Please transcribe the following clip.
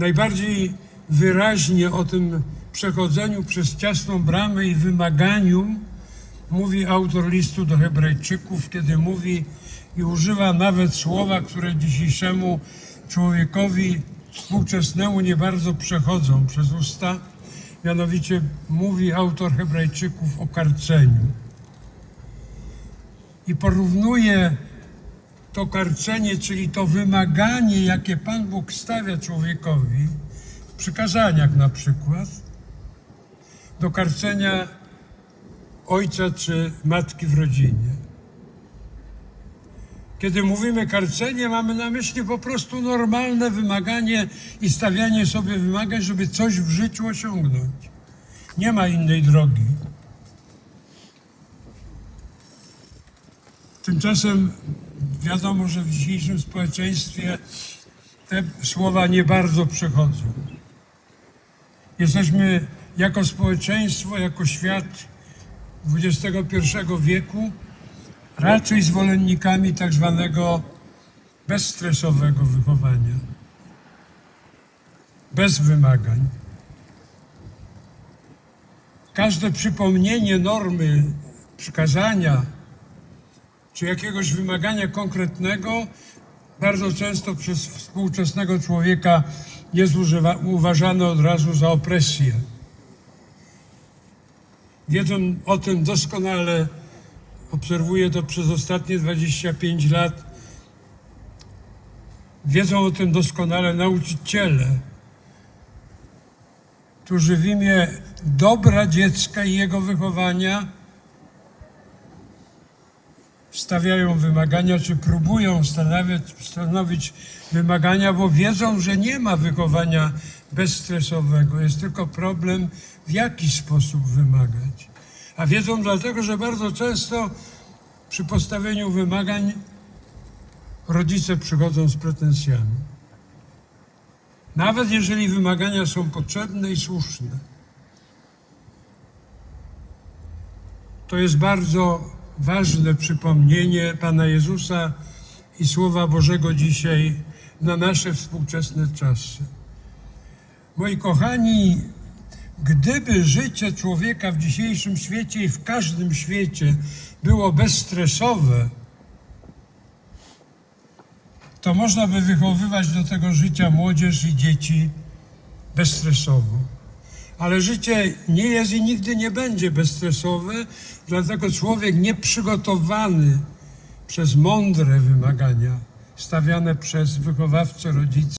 Najbardziej wyraźnie o tym przechodzeniu przez ciasną bramę i wymaganiu mówi autor listu do Hebrajczyków, kiedy mówi i używa nawet słowa, które dzisiejszemu człowiekowi współczesnemu nie bardzo przechodzą przez usta. Mianowicie mówi autor Hebrajczyków o karceniu. I porównuje to karcenie, czyli to wymaganie, jakie Pan Bóg stawia człowiekowi, w przykazaniach na przykład, do karcenia ojca czy matki w rodzinie. Kiedy mówimy karcenie, mamy na myśli po prostu normalne wymaganie i stawianie sobie wymagań, żeby coś w życiu osiągnąć. Nie ma innej drogi. Tymczasem wiadomo, że w dzisiejszym społeczeństwie te słowa nie bardzo przechodzą. Jesteśmy jako społeczeństwo, jako świat XXI wieku raczej zwolennikami tak zwanego bezstresowego wychowania, bez wymagań. Każde przypomnienie normy, przykazania czy jakiegoś wymagania konkretnego bardzo często przez współczesnego człowieka jest używa, uważane od razu za opresję. Wiedzą o tym doskonale, obserwuję to przez ostatnie 25 lat, wiedzą o tym doskonale nauczyciele, którzy w imię dobra dziecka i jego wychowania stawiają wymagania, czy próbują stanowić, wymagania, bo wiedzą, że nie ma wychowania bezstresowego. Jest tylko problem, w jaki sposób wymagać. A wiedzą dlatego, że bardzo często przy postawieniu wymagań rodzice przychodzą z pretensjami. Nawet jeżeli wymagania są potrzebne i słuszne. To jest bardzo ważne przypomnienie Pana Jezusa i Słowa Bożego dzisiaj na nasze współczesne czasy. Moi kochani, gdyby życie człowieka w dzisiejszym świecie i w każdym świecie było bezstresowe, to można by wychowywać do tego życia młodzież i dzieci bezstresowo. Ale życie nie jest i nigdy nie będzie bezstresowe, dlatego człowiek nieprzygotowany przez mądre wymagania stawiane przez wychowawcę, rodziców,